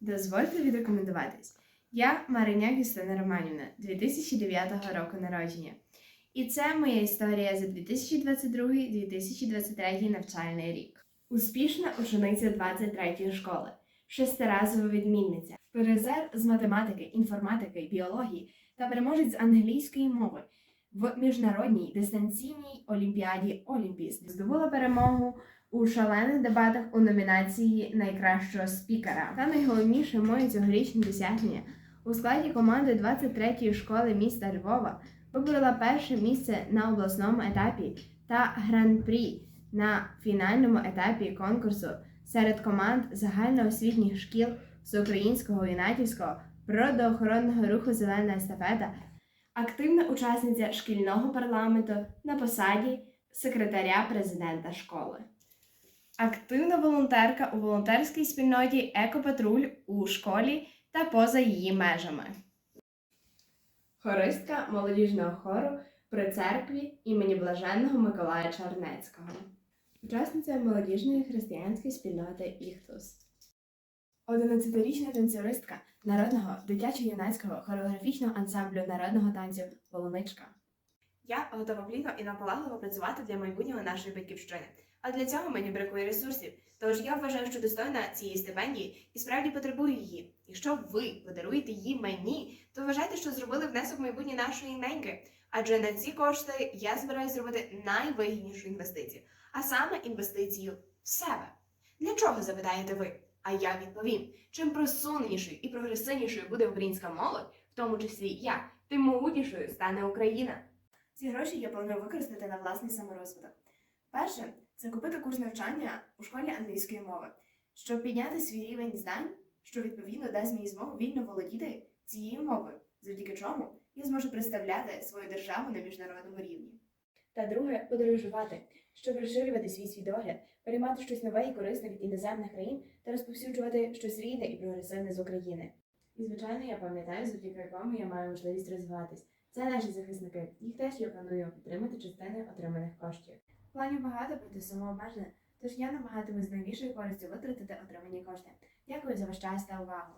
Дозвольте відрекомендуватись. Я Мариняк Юстина Романівна, 2009 року народження. І це моя історія за 2022-2023 навчальний рік. Успішна учениця 23-ї школи, шестиразова відмінниця, призер з математики, інформатики, біології та переможець з англійської мови в міжнародній дистанційній олімпіаді Олімпіст. Здобула перемогу у шалених дебатах у номінації найкращого спікера. Та найголовніше моє цьогорічне досягнення у складі команди 23-ї школи міста Львова виборола перше місце на обласному етапі та гран-прі на фінальному етапі конкурсу серед команд загальноосвітніх шкіл всеукраїнського юнатівського природоохоронного руху Зелена естафета, активна учасниця шкільного парламенту на посаді секретаря президента школи. Активна волонтерка у волонтерській спільноті Екопатруль у школі та поза її межами. Хористка молодіжного хору при церкві імені Блаженного Миколая Чернецького. Учасниця молодіжної християнської спільноти Іхтус. 11-річна танцюристка народного дитячо-юнацького хореографічного ансамблю народного танцю Полуничка. Я готова плідно і наполегливо працювати для майбутнього нашої батьківщини. А для цього мені бракує ресурсів. Тож я вважаю, що достойна цієї стипендії і справді потребую її. Якщо ви подаруєте її мені, то вважайте, що зробили внесок в майбутнє нашої неньки. Адже на ці кошти я збираюся зробити найвигіднішу інвестицію, а саме інвестицію в себе. Для чого запитаєте ви? А я відповім: чим просуненішою і прогресивнішою буде українська молодь, в тому числі я, тим могутнішою стане Україна. Ці гроші я планую використати на власний саморозвиток. Перше це купити курс навчання у школі англійської мови, щоб підняти свій рівень знань, що відповідно дасть мені змогу вільно володіти цією мовою, завдяки чому я зможу представляти свою державу на міжнародному рівні. Та друге подорожувати, щоб розширювати свій свідогляд, переймати щось нове і корисне від іноземних країн та розповсюджувати щось рідне і прогресивне з України. І звичайно, я пам'ятаю, завдяки якому я маю можливість розвиватись. Це наші захисники. Їх теж я планую підтримати частини отриманих коштів. Планів багато проти самообмеження, тож я намагатимусь з найбільшою користю витратити отримані кошти. Дякую за ваш час та увагу.